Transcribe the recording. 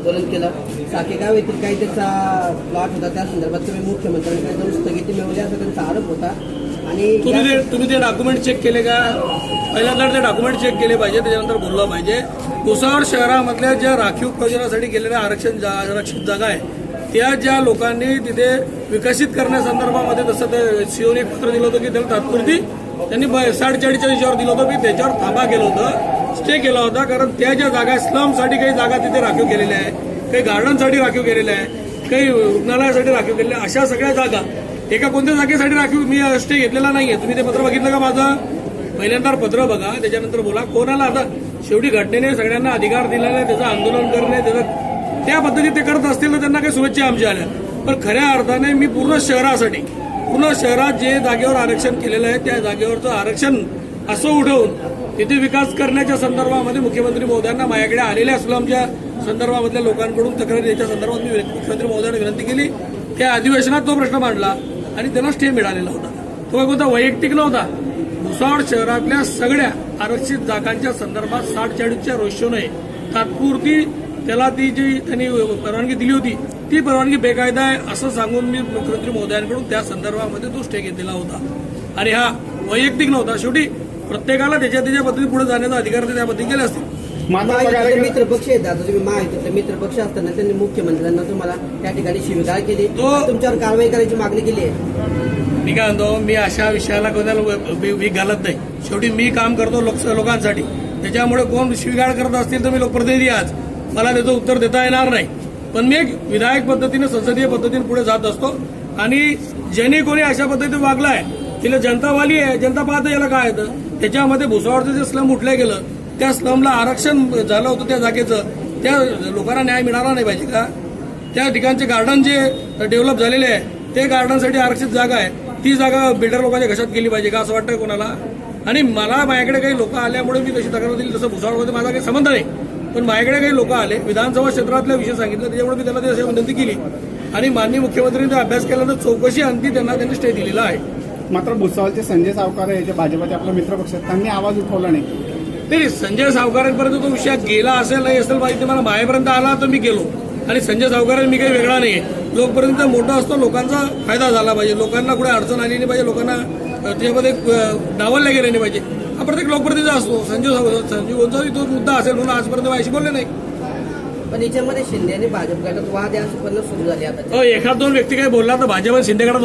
आंदोलन केलं. साकेगाव येथील काही त्याचा प्लॉट होता त्या संदर्भात तुम्ही मुख्यमंत्र्यांकडे जाऊन स्थगिती मिळवली असा त्यांचा आरोप होता. आणि तुम्ही ते तुम्ही ते डॉक्युमेंट चेक केले का? पहिल्यांदा ते डॉक्युमेंट चेक केले पाहिजे त्याच्यानंतर बोललं पाहिजे. भुसावळ शहरामधल्या ज्या राखीव प्रयोजनासाठी गेलेल्या आरक्षण जा आरक्षित जागा आहे त्या ज्या लोकांनी तिथे विकसित करण्यासंदर्भामध्ये जसं ते सीओने पत्र दिलं होतं की त्याला तात्पुरती त्यांनी साडेचाळीसच्या दिलं होतं मी त्याच्यावर थांबा केलं होतं स्टे केला होता कारण त्या ज्या जागा स्लमसाठी काही जागा तिथे राखीव केलेल्या आहे काही गार्डनसाठी राखीव केलेल्या आहे काही रुग्णालयासाठी राखीव केलेल्या अशा सगळ्या जागा. एका कोणत्या जागेसाठी राखीव मी स्टे घेतलेला नाहीये. तुम्ही ते पत्र बघितलं का माझं? पहिल्यांदा पत्र बघा त्याच्यानंतर बोला कोणाला आता शेवटी घटनेने सगळ्यांना अधिकार दिलेला आहे त्याचं आंदोलन करणे त्याचं त्या पद्धतीत ते करत असतील तर त्यांना काही शुभेच्छा आमच्या आल्या. पण खऱ्या अर्थाने मी पूर्ण शहरासाठी पूर्ण शहरात जे जागेवर आरक्षण केलेलं आहे त्या जागेवरचं आरक्षण असं उठवून तिथे विकास करण्याच्या संदर्भामध्ये मुख्यमंत्री महोदयांना माझ्याकडे आलेल्या स्लमच्या संदर्भामधल्या लोकांकडून तक्रारी याच्या संदर्भात मी मुख्यमंत्री महोदयांना विनंती केली. त्या अधिवेशनात तो प्रश्न मांडला आणि त्यांना स्टे मिळालेला होता. तो कोणता वैयक्तिक नव्हता. भुसावळ शहरातल्या सगळ्या आरक्षित जागांच्या संदर्भात साठ चाळीसच्या रोषोने तात्पुरती त्याला ती जी त्यांनी परवानगी दिली होती ती परवानगी बेकायदा आहे असं सांगून मी मुख्यमंत्री महोदयांकडून त्या संदर्भामध्ये तो स्टे घेतलेला होता. आणि हा वैयक्तिक नव्हता. शेवटी प्रत्येकाला त्याच्या त्याच्या पद्धती पुढे जाण्याचा अधिकार ते त्या पद्धती केले असतील. मित्रपक्ष आता तुम्ही महायुतीचे मित्रपक्ष असताना त्यांनी मुख्यमंत्र्यांना तुम्हाला त्या ठिकाणी शिवीगाळ केली. तो- तुमच्यावर कारवाई करायची मागणी केली आहे. मी काय म्हणतो मी अशा विषयाला कोणाला वीक घालत नाही. शेवटी मी काम करतो लोक लोकांसाठी. त्याच्यामुळे कोण शिवीगाळ करत असतील तर मी लोकप्रतिनिधी आहे आज. मला त्याचं उत्तर देता येणार नाही. पण मी एक विधायक पद्धतीने संसदीय पद्धतीने पुढे जात असतो. आणि ज्याने कोणी अशा पद्धतीने वागलाय तिला जनतावाली आहे जनता पाहतं याला काय येतं? त्याच्यामध्ये भुसावळचं जे स्लम उठलं गेलं त्या स्लमला आरक्षण झालं होतं त्या जागेचं. त्या लोकांना न्याय मिळाला नाही पाहिजे का? त्या ठिकाणचे गार्डन जे डेव्हलप झालेले आहे ते गार्डनसाठी आरक्षित जागा आहे. ती जागा बिल्डर लोकांच्या घशात गेली पाहिजे का असं वाटतंय कोणाला? आणि मला माझ्याकडे काही लोक आल्यामुळे मी तशी तक्रार दिली तसं भुसावळमध्ये माझा काही संबंध नाही. पण माझ्याकडे काही लोक आले विधानसभा क्षेत्रातल्या विषय सांगितलं त्याच्यामुळे मी त्यांना त्याची विनंती केली. आणि माननीय मुख्यमंत्र्यांनी तो अभ्यास केल्यानंतर चौकशी अंती त्यांना त्यांनी स्टे दिलेला आहे. मात्र भुसावळचे संजय सावकार आहे जे भाजपचे आपला मित्रपक्ष आहेत, त्यांनी आवाज उठवला नाही. नाही संजय सावकारांपर्यंत तो विषय गेला असेल नाही असेल माहिती मला मायापर्यंत आला तर मी गेलो. आणि संजय सावकार मी काही वेगळा नाहीये. लोकपर्यंत मोठा असतो लोकांचा फायदा झाला पाहिजे. लोकांना कुठे अडचण आली नाही पाहिजे. लोकांना त्याच्यामध्ये अ, डावलले गेले नाही पाहिजे. हा प्रत्येक लोकप्रतिनिधी असतो. सावकार संजीव गोंचा तो मुद्दा असेल म्हणून आजपर्यंत माझ्याशी बोलले नाही. पण याच्यामध्ये शिंदे आणि भाजप गटात वाद या सुरू झाले आता. एखाद दोन व्यक्ती काही बोलला तर भाजप आणि शिंदे गटात